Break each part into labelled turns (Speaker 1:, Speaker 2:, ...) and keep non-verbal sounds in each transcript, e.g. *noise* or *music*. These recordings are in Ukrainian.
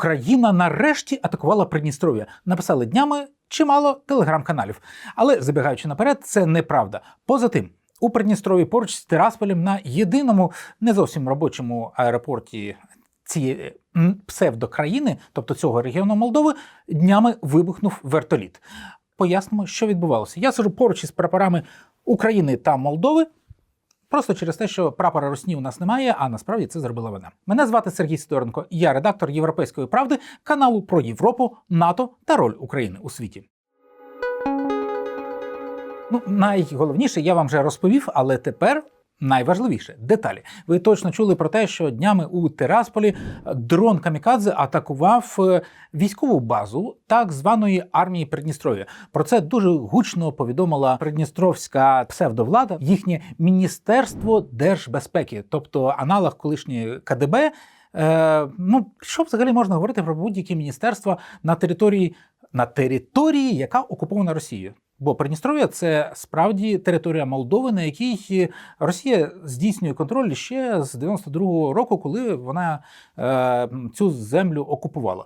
Speaker 1: Україна нарешті атакувала Придністров'я. Написали днями чимало телеграм-каналів. Але забігаючи наперед, це неправда. Поза тим, у Придністрові поруч з Тирасполем на єдиному не зовсім робочому аеропорті цієї псевдокраїни, тобто цього регіону Молдови, днями вибухнув вертоліт. Пояснимо, що відбувалося. Я сижу поруч із прапорами України та Молдови. Просто через те, що прапора Русні у нас немає, а насправді це зробила вона. Мене звати Сергій Сидоренко, я редактор Європейської правди, каналу про Європу, НАТО та роль України у світі. Ну, найголовніше я вам вже розповів, але тепер найважливіше деталі. Ви точно чули про те, що днями у Тирасполі дрон Камікадзе атакував е, військову базу так званої армії Придністров'я. Про це дуже гучно повідомила придністровська псевдовлада, їхнє міністерство держбезпеки, тобто аналог колишньої КДБ. Е, ну що взагалі можна говорити про будь-які міністерства на території на території, яка окупована Росією? Бо Придністров'я це справді територія Молдови, на якій Росія здійснює контроль ще з 92-го року, коли вона е, цю землю окупувала.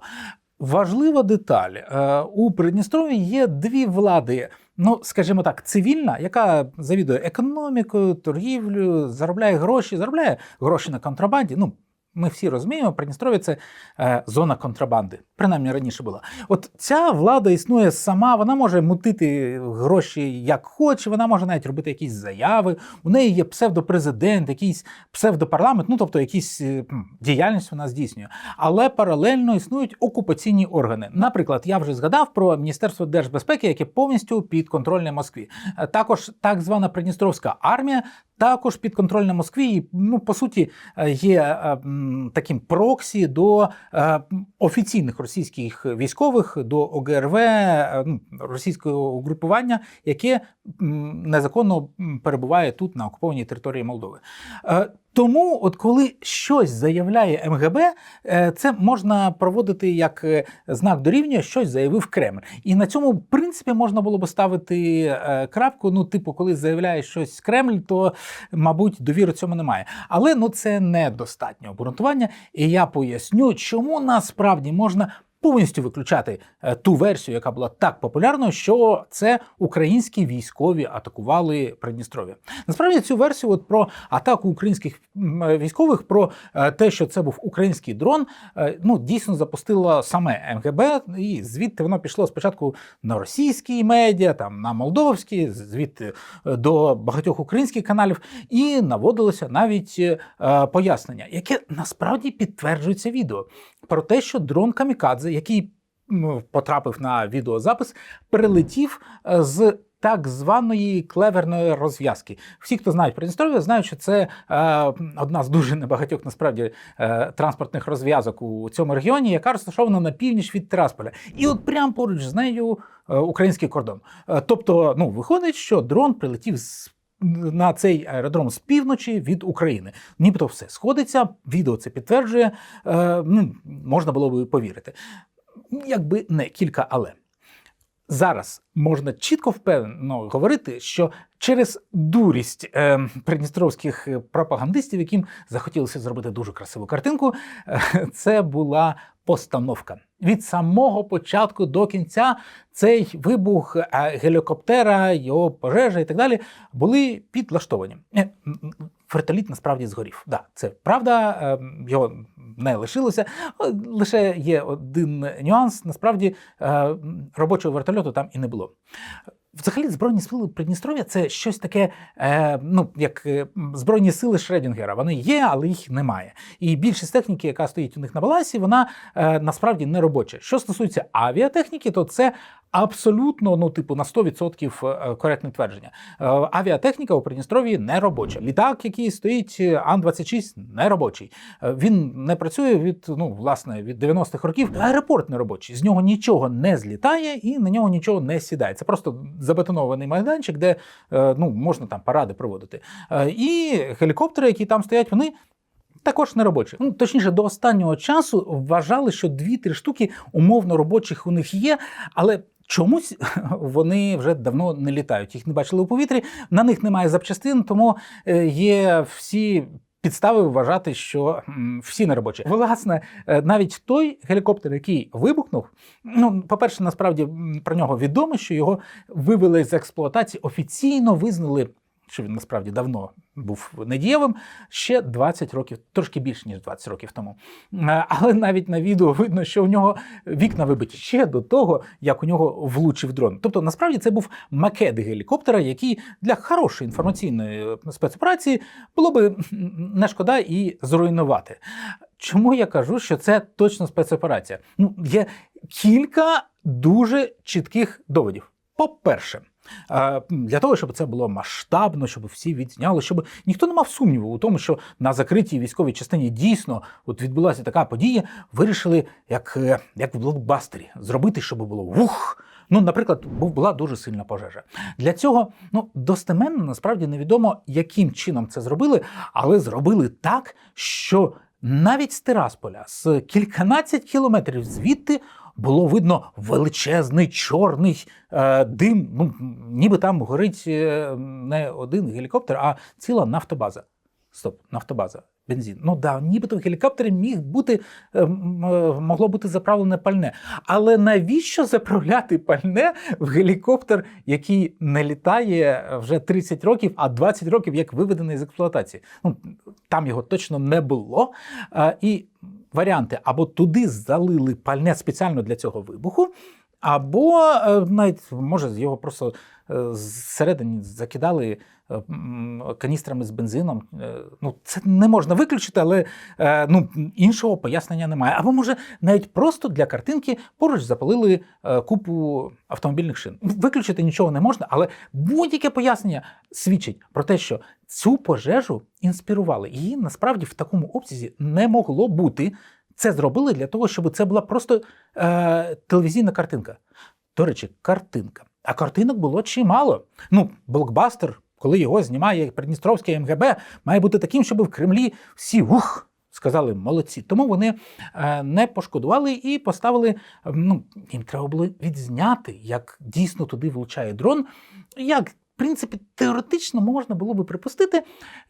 Speaker 1: Важлива деталь е, у Придністров'ї є дві влади. Ну, скажімо так, цивільна, яка завідує економікою, торгівлею, заробляє гроші, заробляє гроші на контрабанді. Ну, ми всі розуміємо, Придністров'я це е, зона контрабанди. Принаймні раніше була. От ця влада існує сама, вона може мутити гроші як хоче, вона може навіть робити якісь заяви. У неї є псевдопрезидент, якийсь псевдопарламент, ну тобто якісь е, діяльність вона здійснює. Але паралельно існують окупаційні органи. Наприклад, я вже згадав про Міністерство держбезпеки, яке повністю підконтрольне Москві. Е, Також так звана Придністровська армія. Також підконтрольна Москві, і, ну по суті, е, є е, таким проксі до е, офіційних російських військових, до ОГРВ, ну, російського угрупування, яке незаконно перебуває тут на окупованій території Молдови. Тому, от коли щось заявляє МГБ, е, це можна проводити як е, знак дорівнює, щось заявив Кремль. І на цьому, в принципі, можна було би ставити е, крапку. Ну, типу, коли заявляє щось Кремль, то, мабуть, довіри цьому немає. Але ну це недостатнє обґрунтування. І я поясню, чому насправді можна. Повністю виключати е, ту версію, яка була так популярною, що це українські військові атакували Придністров'я. Насправді цю версію от про атаку українських е, військових, про е, те, що це був український дрон, ну дійсно запустило саме МГБ, і звідти воно пішло спочатку на російські медіа, там на молдовські, звідти до багатьох українських каналів, і наводилося навіть пояснення, яке насправді підтверджується відео про те, що дрон Камікадзе, який потрапив на відеозапис, прилетів е, з. Так званої клеверної розв'язки. Всі, хто знають Придністров'я, знають, що це е, одна з дуже небагатьох насправді е, транспортних розв'язок у цьому регіоні, яка розташована на північ від Тирасполя. І от прямо поруч з нею е, український кордон. Е, тобто, ну виходить, що дрон прилетів з на цей аеродром з півночі від України. Нібито все сходиться, відео це підтверджує. Е, ну, можна було би повірити. Якби не кілька але. Зараз можна чітко впевнено говорити, що через дурість е, придністровських пропагандистів, яким захотілося зробити дуже красиву картинку, е, це була постановка. Від самого початку до кінця цей вибух е, гелікоптера, його пожежа і так далі були підлаштовані. Е, Вертоліт насправді згорів. Да, це правда, е, його не лишилося. Лише є один нюанс. Насправді робочого вертольоту там і не було. Взагалі, збройні сили Придністров'я це щось таке, е, ну як е, збройні сили Шредінгера. Вони є, але їх немає. І більшість техніки, яка стоїть у них на балансі, вона е, насправді не робоча. Що стосується авіатехніки, то це абсолютно, ну типу, на 100% е, коректне твердження. Е, авіатехніка у Придністров'ї не робоча. Літак, який стоїть е, Ан-26, не робочий. Е, Він не працює від ну власне від 90-х років. Аеропорт не робочий. З нього нічого не злітає і на нього нічого не сідає. Це просто забетонований майданчик, де е, ну можна там паради проводити. Е, І гелікоптери, які там стоять, вони. Також не робочі. Ну, точніше, до останнього часу вважали, що дві-три штуки умовно робочих у них є, але чомусь *laughs* вони вже давно не літають. Їх не бачили у повітрі, на них немає запчастин, тому е, є всі підстави вважати, що всі неробочі. Власне, е, навіть той гелікоптер, який вибухнув, ну, по-перше, насправді про нього відомо, що його вивели з експлуатації, офіційно визнали. Що він насправді давно був недієвим ще 20 років, трошки більше ніж 20 років тому. Е, Але навіть на відео видно, що у нього вікна вибиті ще до того, як у нього влучив дрон. Тобто, насправді це був макет гелікоптера, який для хорошої інформаційної спецоперації було би не шкода і зруйнувати. Чому я кажу, що це точно спецоперація? Ну, є кілька дуже чітких доводів. По-перше, е, для того, щоб це було масштабно, щоб всі відзняли, щоб ніхто не мав сумніву у тому, що на закритій військовій частині дійсно от відбулася така подія, вирішили, як, е, як в блокбастері, зробити, щоб було вух. Ну, наприклад, була дуже сильна пожежа. Для цього ну достеменно насправді невідомо, яким чином це зробили, але зробили так, що навіть з Тирасполя, з кільканадцять кілометрів звідти. Було видно величезний чорний е, дим. Ну, ніби там горить е, не один гелікоптер, а ціла нафтобаза. Стоп, нафтобаза, бензин. Ну да, нібито в гелікоптері міг бути, е, е, могло бути заправлене пальне. Але навіщо заправляти пальне в гелікоптер, який не літає вже 30 років, а 20 років як виведений з експлуатації? Ну, там його точно не було. І варіанти. Або туди залили пальне спеціально для цього вибуху, або е, навіть може його просто е, зсередині закидали каністрами з бензином. Е, Ну, це не можна виключити, але е, ну, іншого пояснення немає. Або може навіть просто для картинки поруч запалили е, купу автомобільних шин. Виключити нічого не можна, але будь-яке пояснення свідчить про те, що цю пожежу інспірували. Її насправді в такому обсязі не могло бути. Це зробили для того, щоб це була просто е, телевізійна картинка. До речі, картинка. А картинок було чимало. Ну, блокбастер, коли його знімає Придністровське МГБ, має бути таким, щоб в Кремлі всі ух. Сказали молодці. Тому вони е, не пошкодували і поставили. Ну, їм треба було відзняти, як дійсно туди влучає дрон. Як, принципі, теоретично можна було би припустити,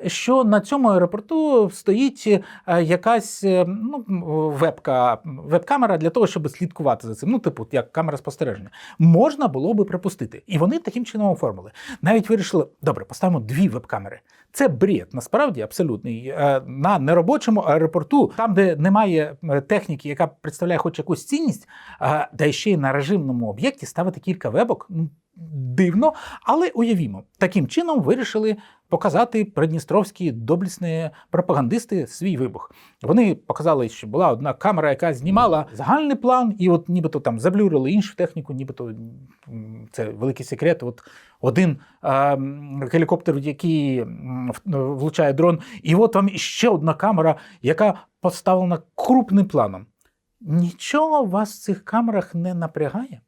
Speaker 1: що на цьому аеропорту стоїть е, якась е, ну, вебка, веб-камера для того, щоб слідкувати за цим. Ну, типу, як камера спостереження. Можна було би припустити. І вони таким чином оформили. Навіть вирішили, добре, поставимо дві веб-камери. Це бред, насправді абсолютний. Е, На неробочому аеропорту, там, де немає техніки, яка представляє хоч якусь цінність, та ще й на режимному об'єкті ставити кілька вебок. Ну, Дивно, але уявімо, таким чином вирішили показати придністровські доблісні пропагандисти свій вибух. Вони показали, що була одна камера, яка знімала загальний план, і от нібито там заблюрили іншу техніку, нібито це великий секрет. От один е, гелікоптер, який влучає дрон, і от там ще одна камера, яка поставлена крупним планом. Нічого вас в цих камерах не напрягає.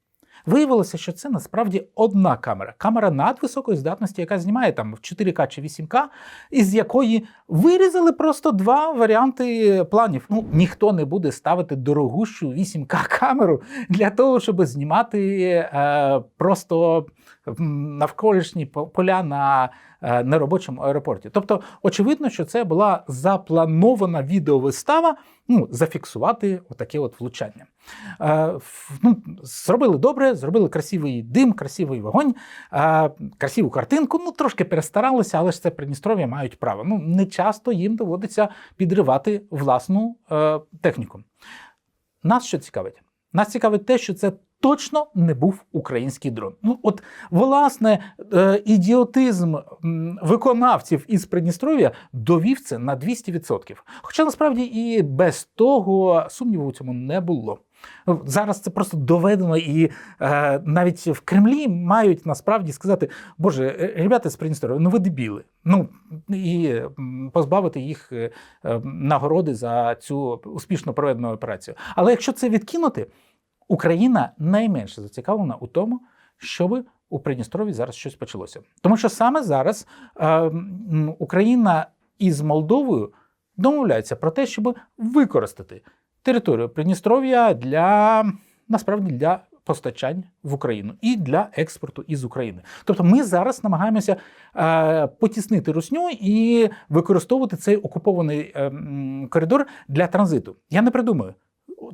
Speaker 1: Виявилося, що це насправді одна камера. Камера надвисокої здатності, яка знімає там в 4К чи 8К, із якої вирізали просто два варіанти планів. Ну, ніхто не буде ставити дорогущу 8К камеру для того, щоб знімати е, просто навколишні поля на е, неробочому аеропорті. Тобто, очевидно, що це була запланована відеовистава, ну, зафіксувати отаке от влучання. Е, ну, зробили добре, зробили красивий дим, красивий вогонь, е, красиву картинку. Ну, трошки перестаралися, але ж це Придністров'я мають право. Ну, не часто їм доводиться підривати власну е, техніку. Нас що цікавить? Нас цікавить те, що це точно не був український дрон. Ну, от, власне, е, ідіотизм виконавців із Придністров'я довів це на 200%. Хоча насправді і без того сумніву у цьому не було. Зараз це просто доведено, і е, навіть в Кремлі мають насправді сказати: Боже, е, ребята з Придністров'я, ну ви дебіли. Ну і позбавити їх е, нагороди за цю успішно проведену операцію. Але якщо це відкинути, Україна найменше зацікавлена у тому, щоб у Придністров'ї зараз щось почалося. Тому що саме зараз е, Україна із Молдовою домовляються про те, щоб використати територію Придністров'я для насправді для постачань в Україну і для експорту із України. Тобто, ми зараз намагаємося е, потіснити русню і використовувати цей окупований е, коридор для транзиту. Я не придумаю.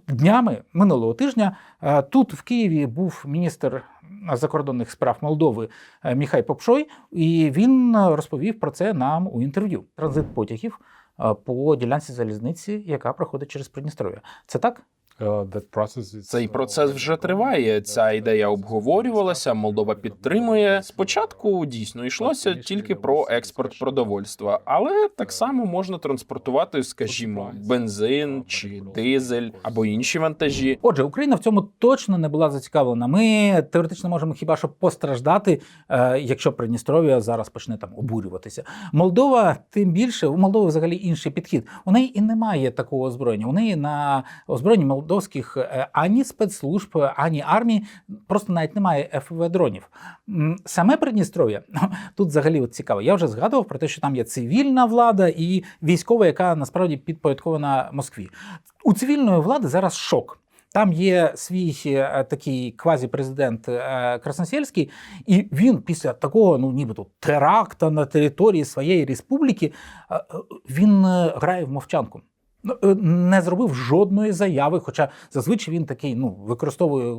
Speaker 1: Днями минулого тижня е, тут в Києві був міністр закордонних справ Молдови е, Міхай Попшой, і він розповів про це нам у інтерв'ю. Транзит потягів е, по ділянці залізниці, яка проходить через Придністров'я. Це так?
Speaker 2: Цей процес вже триває. Ця ідея обговорювалася. Молдова підтримує. Спочатку дійсно йшлося тільки про експорт продовольства, але так само можна транспортувати, скажімо, бензин чи дизель або інші вантажі.
Speaker 1: Отже, Україна в цьому точно не була зацікавлена. Ми теоретично можемо хіба що постраждати, е, якщо Придністров'я зараз почне там обурюватися. Молдова, тим більше, у Молдови взагалі інший підхід. У неї і немає такого озброєння. У неї на озброєнні молдовських е, ані спецслужб, ані армії просто навіть немає ФВ дронів. Саме Придністров'я *laughs* тут взагалі от цікаво. Я вже згадував про те, що там є цивільна влада і військова, яка насправді підпорядкована Москві. У цивільної влади зараз шок. Там є свій е, такий квазі-президент е, Красносельський, і він після такого, ну нібито теракта на території своєї республіки, е, він грає в мовчанку. Ну, е, Не зробив жодної заяви, хоча зазвичай він такий ну, використовує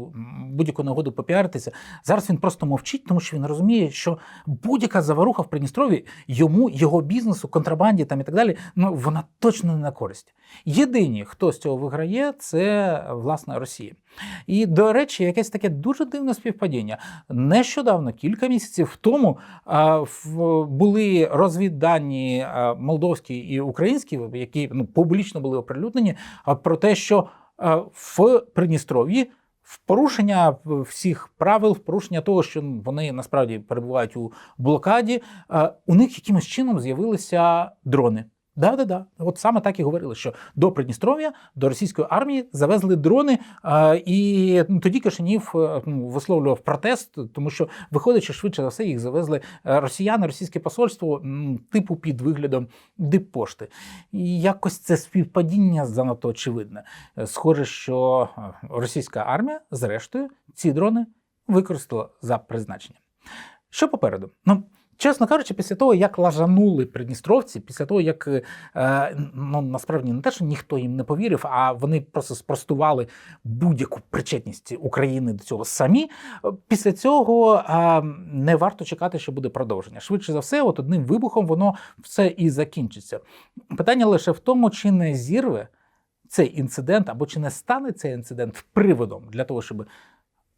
Speaker 1: будь-яку нагоду попіаритися. Зараз він просто мовчить, тому що він розуміє, що будь-яка заваруха в Придністрові йому, його бізнесу, контрабанді там і так далі, ну вона точно не на користь. Єдині, хто з цього виграє, це власне Росія. І до речі, якесь таке дуже дивне співпадіння. Нещодавно, кілька місяців тому, були розвіддані молдовські і українські, які ну, публічно були оприлюднені, про те, що в Придністров'ї. В порушення всіх правил, в порушення того, що вони насправді перебувають у блокаді, у них якимось чином з'явилися дрони. Да, да, да. От саме так і говорили, що до Придністров'я, до російської армії завезли дрони, е, і ну, тоді Кишинів е, ну, висловлював протест, тому що, виходить, швидше за все їх завезли е, росіяни, російське посольство, м, типу під виглядом диппошти. І якось це співпадіння занадто очевидне. Е, Схоже, що російська армія, зрештою, ці дрони використала за призначенням. Що попереду? Ну, чесно кажучи, після того, як лажанули придністровці, після того, як е, ну, насправді не те, що ніхто їм не повірив, а вони просто спростували будь-яку причетність України до цього самі. е, Після цього е, не варто чекати, що буде продовження. Швидше за все, от одним вибухом воно все і закінчиться. Питання лише в тому, чи не зірве цей інцидент або чи не стане цей інцидент приводом для того, щоб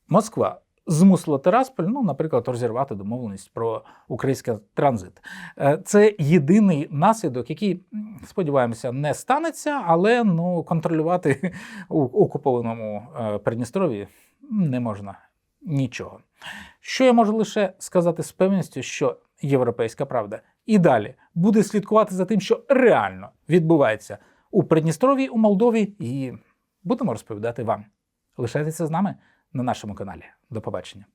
Speaker 1: Москва змусила Терасполь, ну, наприклад, розірвати домовленість про український транзит. Е, Це єдиний наслідок, який, сподіваємося, не станеться, але ну, контролювати у окупованому е, Придністров'ї не можна нічого. Що я можу лише сказати з певністю, що європейська правда і далі буде слідкувати за тим, що реально відбувається у Придністров'ї, у Молдові, і будемо розповідати вам. Лишайтеся з нами на нашому каналі. До побачення.